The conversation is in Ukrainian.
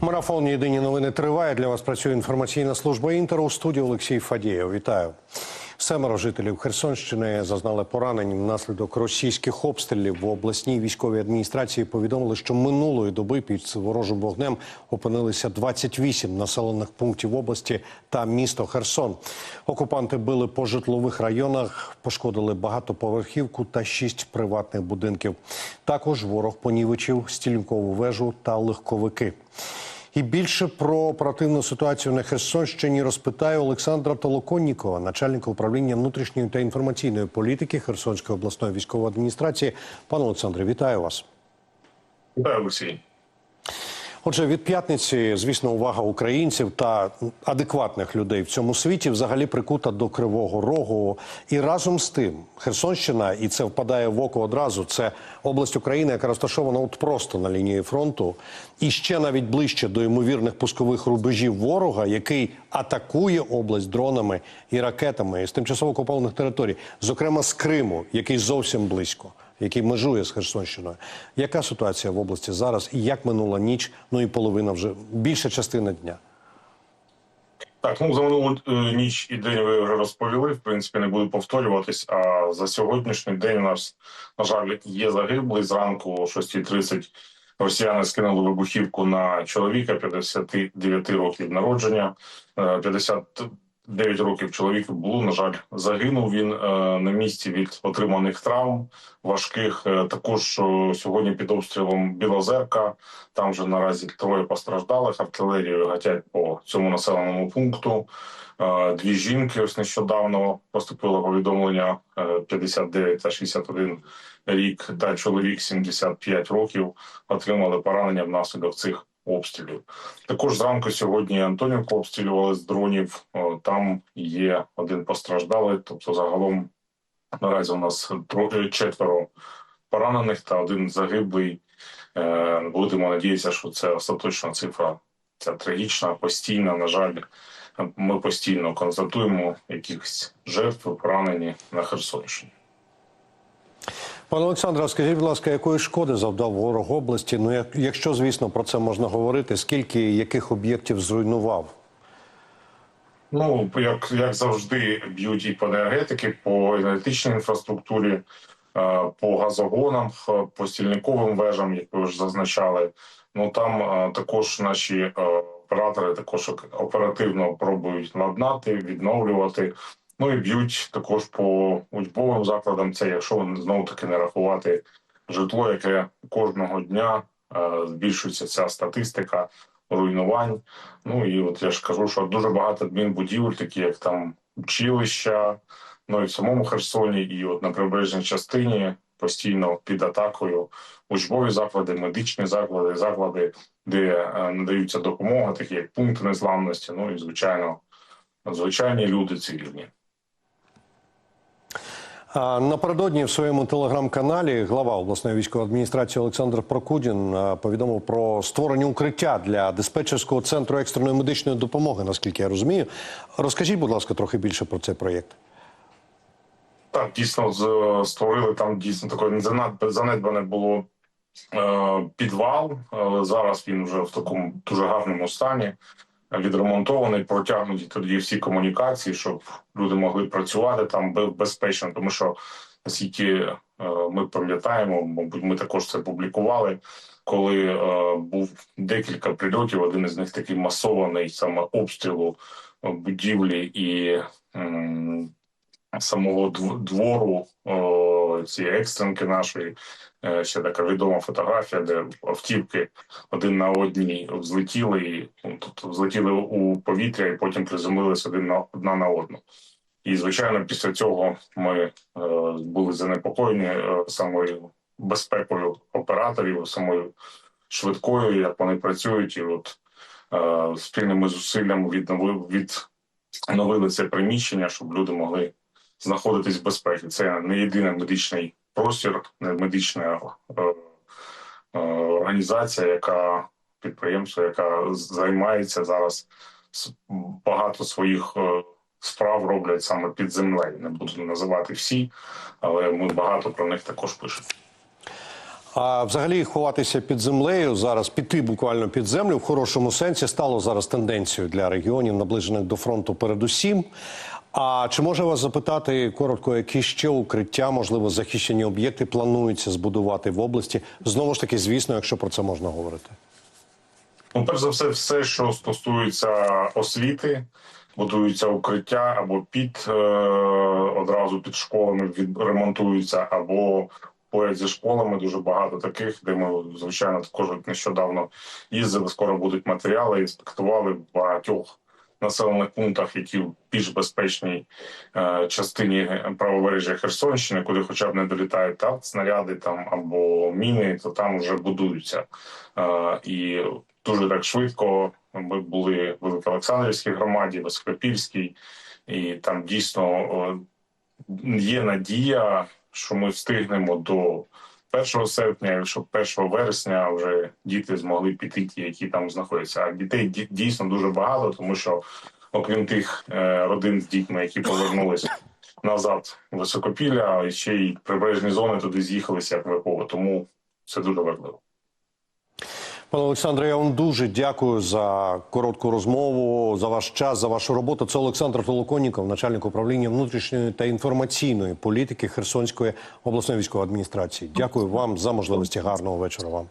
Марафон Єдині новини триває. Для вас працює інформаційна служба інтеру. У студії Олексій Фадієв. Вітаю. Семеро жителів Херсонщини зазнали поранень внаслідок російських обстрілів в обласній військовій адміністрації. Повідомили, що минулої доби під ворожим вогнем опинилися 28 населених пунктів області та місто Херсон. Окупанти били по житлових районах, пошкодили багатоповерхівку та шість приватних будинків. Також ворог понівечив стільникову вежу та легковики. І більше про оперативну ситуацію на Херсонщині розпитає Олександра Толоконнікова, начальника управління внутрішньої та інформаційної політики Херсонської обласної військової адміністрації. Пане Олександре, вітаю вас. Вітаю, Олексій. Отже, від п'ятниці, звісно, увага українців та адекватних людей в цьому світі взагалі прикута до Кривого Рогу. І разом з тим, Херсонщина, і це впадає в око одразу. Це область України, яка розташована от просто на лінії фронту, і ще навіть ближче до ймовірних пускових рубежів ворога, який атакує область дронами і ракетами з тимчасово окупованих територій, зокрема з Криму, який зовсім близько який межує з Херсонщиною. Яка ситуація в області зараз? І як минула ніч? Ну і половина вже більша частина дня. Так, ну за минулу е, ніч і день ви вже розповіли. В принципі, не буду повторюватись. А за сьогоднішній день у нас на жаль є загиблий. Зранку о 6.30 росіяни скинули вибухівку на чоловіка 59 років народження. Е, 50 9 років чоловік було. На жаль, загинув він е, на місці від отриманих травм важких. Е, також е, сьогодні під обстрілом Білозерка там вже наразі троє постраждалих. Артилерію гатять по цьому населеному пункту. Дві жінки ось нещодавно поступило повідомлення 59 та 61 рік. Та чоловік 75 років отримали поранення внаслідок цих обстрілів. Також зранку сьогодні Антонівку обстрілювали з дронів. Там є один постраждалий. Тобто, загалом наразі у нас четверо поранених та один загиблий. Е, Будемо надіятися, що це остаточна цифра. Це трагічна, постійна. На жаль, ми постійно констатуємо якихось жертв, поранені на Херсонщині. Пане Олександре, скажіть, будь ласка, якої шкоди завдав ворог області? Ну, як- якщо, звісно, про це можна говорити, скільки яких об'єктів зруйнував? Ну як, як завжди, б'ють і по енергетики, по енергетичній інфраструктурі, е, по газогонам, е, по стільниковим вежам, як ви вже зазначали. Ну там е, також наші оператори також оперативно пробують ладнати, відновлювати. Ну і б'ють також по учбовим закладам. Це якщо знову таки не рахувати житло, яке кожного дня е, збільшується ця статистика руйнувань. Ну і от я ж кажу, що дуже багато адмінбудівель, такі як там училища, ну і в самому Херсоні, і от на прибережній частині постійно під атакою учбові заклади, медичні заклади, заклади, де е, надаються допомога, такі як пункти незламності. Ну і звичайно, звичайні люди цивільні. Напередодні в своєму телеграм-каналі глава обласної військової адміністрації Олександр Прокудін повідомив про створення укриття для диспетчерського центру екстреної медичної допомоги, наскільки я розумію. Розкажіть, будь ласка, трохи більше про цей проєкт. Так, дійсно створили там дійсно таке занедбане було е, підвал, зараз він вже в такому дуже гарному стані. Відремонтований, протягнуті тоді всі комунікації, щоб люди могли працювати там бе- безпечно, тому що наскільки е, ми пам'ятаємо, мабуть, ми також це публікували. Коли е, був декілька прильотів, один із них такий масований саме обстрілу е, будівлі і м, самого двору о, цієї екстренки нашої. Е, Ще така відома фотографія, де автівки один на одній взлетіли, і ну, тобто взлетіли у повітря і потім приземлилися один на одна на одну. І звичайно, після цього ми е, були занепокоєні е, самою безпекою операторів, самою швидкою, як вони працюють, і от е, спільними зусиллями відновили відновили це приміщення, щоб люди могли знаходитись в безпеці. Це не єдиний медичний простір, не медична е, е, організація, яка підприємство, яка займається зараз багато своїх е, справ роблять саме під землею. Не буду називати всі, але ми багато про них також пишемо. А взагалі ховатися під землею зараз, піти буквально під землю в хорошому сенсі стало зараз тенденцією для регіонів, наближених до фронту, передусім. А чи може вас запитати коротко, які ще укриття, можливо, захищені об'єкти планується збудувати в області? Знову ж таки, звісно, якщо про це можна говорити. Ну, перш за все, все, що стосується освіти, будуються укриття або під е, одразу під школами відремонтуються, або поряд зі школами дуже багато таких, де ми звичайно також нещодавно їздили. Скоро будуть матеріали, інспектували в багатьох населених пунктах, які в більш безпечній е, частині правобережжя Херсонщини, куди хоча б не долітають та снаряди там або міни, то там вже будуються. Е, і дуже так швидко. Ми були в Великоолександрівській громаді, в Скопільській, і там дійсно є надія, що ми встигнемо до 1 серпня, якщо 1 вересня вже діти змогли піти, ті, які там знаходяться. А дітей дійсно дуже багато, тому що окрім тих е, родин з дітьми, які повернулися назад в Високопілля, ще й прибережні зони туди з'їхалися як ВПО. Тому це дуже важливо. Пане Олександре, я вам дуже дякую за коротку розмову, за ваш час, за вашу роботу. Це Олександр Толоконніков, начальник управління внутрішньої та інформаційної політики Херсонської обласної військової адміністрації. Дякую вам за можливості. Гарного вечора вам.